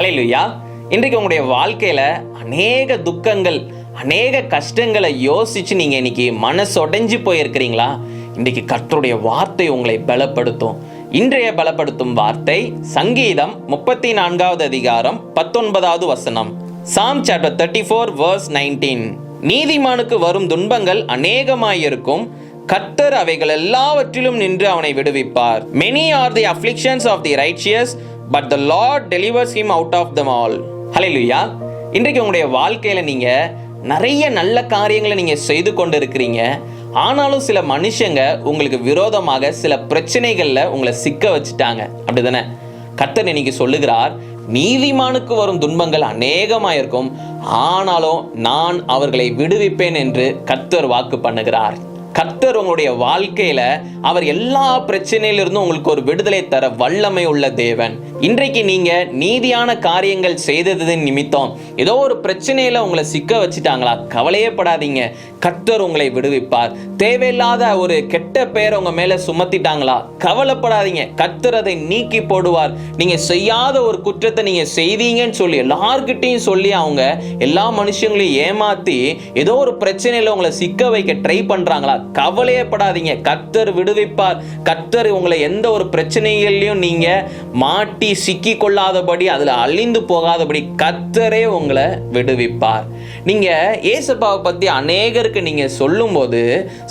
ஹalleluya. இன்றைக்கு உங்களுடைய வாழ்க்கையில அநேக துக்கங்கள் அநேக கஷ்டங்களை யோசிச்சு நீங்க இன்னைக்கு மனசொடைஞ்சு போயிருக்கிறீங்களா? இன்றைக்கு கர்த்தருடைய வார்த்தை உங்களை பலப்படுத்தும். இன்றைய பலப்படுத்தும் வார்த்தை சங்கீதம் முப்பத்தி நான்காவது அதிகாரம் பத்தொன்பதாவது வசனம். Psalm chapter thirty four verse nineteen நீதிமானுக்கு வரும் துன்பங்கள் அநேகமாயிருக்கும். கர்த்தர் அவைகள் எல்லாவற்றிலும் நின்று அவனை விடுவிப்பார். Many are the afflictions of the righteous but the Lord delivers him out of them all ஹalleluya இன்றைக்கு உங்களுடைய வாழ்க்கையில் நீங்கள் நிறைய நல்ல காரியங்களை நீங்கள் செய்து கொண்டு இருக்கிறீங்க ஆனாலும் சில மனுஷங்க உங்களுக்கு விரோதமாக சில பிரச்சனைகளில் உங்களை சிக்க வச்சுட்டாங்க. அப்படி தானே கர்த்தர் இன்னைக்கு சொல்லுகிறார் நீதிமானுக்கு வரும் துன்பங்கள் அநேகமாயிருக்கும் ஆனாலும் நான் அவர்களை விடுவிப்பேன் என்று கர்த்தர் வாக்கு பண்ணுகிறார். கர்த்தர் உங்களுடைய வாழ்க்கையில அவர் எல்லா பிரச்சனையிலிருந்தும் உங்களுக்கு ஒரு விடுதலை தர வல்லமை உள்ள தேவன். இன்றைக்கு நீங்க நீதியான காரியங்கள் செய்தது நிமித்தம் ஏதோ ஒரு பிரச்சனையில உங்களை சிக்க வச்சுட்டாங்களா? கவலையே படாதீங்க. கர்த்தர் உங்களை விடுவிப்பார். தேவையில்லாத ஒரு கெட்ட பெயர் உங்க மேல சுமத்திட்டாங்களா? கவலைப்படாதீங்க. கர்த்தர் அதை நீக்கி போடுவார். நீங்க செய்யாத ஒரு குற்றத்தை நீங்க செய்தீங்கன்னு சொல்லி எல்லார்கிட்டையும் சொல்லி அவங்க எல்லா மனுஷங்களையும் ஏமாத்தி ஏதோ ஒரு பிரச்சனையில உங்களை சிக்க வைக்க ட்ரை பண்றாங்களா? கவலையே படாதீங்க விடுவிப்பார். கத்தர் உங்களை எந்த ஒரு பிரச்சனைகள்லையும் நீங்க மாட்டி சிக்கி கொள்ளாதபடி அதுல அழிந்து போகாதபடி கத்தரே உங்களை விடுவிப்பார். நீங்கள் ஏசப்பாவை பற்றி அநேகருக்கு நீங்கள் சொல்லும்போது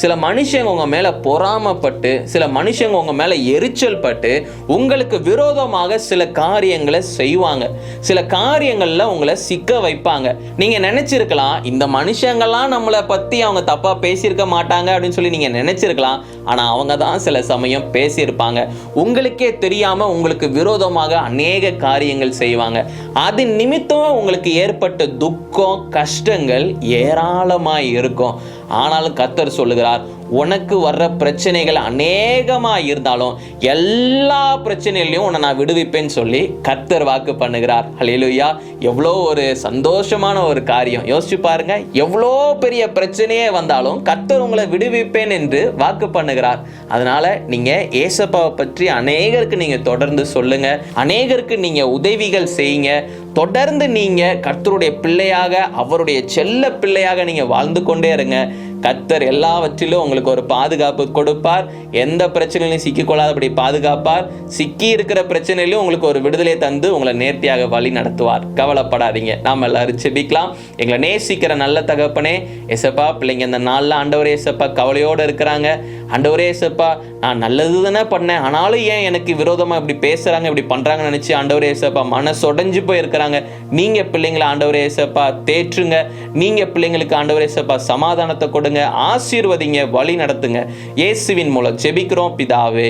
சில மனுஷங்க உங்கள் மேலே பொறாமப்பட்டு சில மனுஷங்க உங்கள் மேலே எரிச்சல் பட்டு உங்களுக்கு விரோதமாக சில காரியங்களை செய்வாங்க. சில காரியங்களில் உங்களை சிக்க வைப்பாங்க. நீங்கள் நினச்சிருக்கலாம் இந்த மனுஷங்கள்லாம் நம்மளை பற்றி அவங்க தப்பாக பேசியிருக்க மாட்டாங்க அப்படின்னு சொல்லி நீங்கள் நினச்சிருக்கலாம். ஆனால் அவங்க தான் சில சமயம் பேசியிருப்பாங்க. உங்களுக்கே தெரியாமல் உங்களுக்கு விரோதமாக அநேக காரியங்கள் செய்வாங்க. அது நிமித்தம் உங்களுக்கு ஏற்பட்ட துக்கம் கஷ்டம் கஷ்டங்கள் ஏராளமாய் இருக்கும். ஆனாலும் கத்தர் சொல்லுகிறார் உனக்கு வர்ற பிரச்சனைகள் அநேகமாக இருந்தாலும் எல்லா பிரச்சனையிலையும் உன்னை நான் விடுவிப்பேன்னு சொல்லி கர்த்தர் வாக்கு பண்ணுகிறார். ஹalleluya. எவ்வளோ ஒரு சந்தோஷமான ஒரு காரியம். யோசிச்சு பாருங்க. எவ்வளோ பெரிய பிரச்சனையே வந்தாலும் கர்த்தர் உங்களை விடுவிப்பேன் என்று வாக்கு பண்ணுகிறார். அதனால நீங்க ஏசப்பாவை பற்றி அநேகருக்கு நீங்க தொடர்ந்து சொல்லுங்க. அநேகருக்கு நீங்க உதவிகள் செய்யுங்க. தொடர்ந்து நீங்க கர்த்தருடைய பிள்ளையாக அவருடைய செல்ல பிள்ளையாக நீங்க வாழ்ந்து கொண்டே இருங்க. கத்தர் எல்லாவற்றிலும் உங்களுக்கு ஒரு பாதுகாப்பு கொடுப்பார். எந்த பிரச்சனையிலும் சிக்கிக்கொள்ளாதபடி பாதுகாப்பார். சிக்கி இருக்கிற பிரச்சனையிலும் உங்களுக்கு ஒரு விடுதலை தந்து உங்களை நேர்த்தியாக வழி நடத்துவார். கவலைப்படாதீங்க. நாம் எல்லாரும் செபிக்கலாம் எங்களை நேசிக்கிற நல்ல தகப்பனே எசப்பா பிள்ளைங்க இந்த நாளில் ஆண்டவரே எசப்பா கவலையோடு இருக்கிறாங்க. ஆண்டவரே எசப்பா நான் நல்லது தானே பண்ணேன். ஆனாலும் ஏன் எனக்கு விரோதமாக இப்படி பேசுகிறாங்க இப்படி பண்ணுறாங்கன்னு நினச்சி ஆண்டவரே எசப்பா மனசொடைஞ்சு போய் இருக்கிறாங்க நீங்கள் பிள்ளைங்களை ஆண்டவரே எசப்பா தேற்றுங்க. நீங்கள் பிள்ளைங்களுக்கு ஆண்டவரே எசப்பா சமாதானத்தை கொடுங்க ஆசீர்வதிங்க வழி நடத்துங்க. இயேசுவின் மூலம் செபிக்கிறோம் பிதாவே.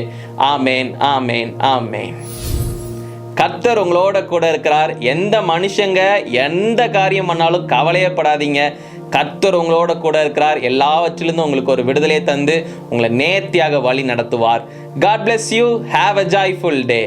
ஆமேன் ஆமேன் ஆமேன். கர்த்தர் உங்களோட கூட இருக்கிறார். எந்த மனுஷங்க எந்த காரியம் பண்ணாலும் கவலையப்படாதீங்க. கர்த்தர் உங்களோட கூட இருக்கிறார். எல்லாவற்றிலிருந்தும் உங்களுக்கு ஒரு விடுதலையை தந்து உங்களை நேர்த்தியாக வழி நடத்துவார். God bless you have a joyful day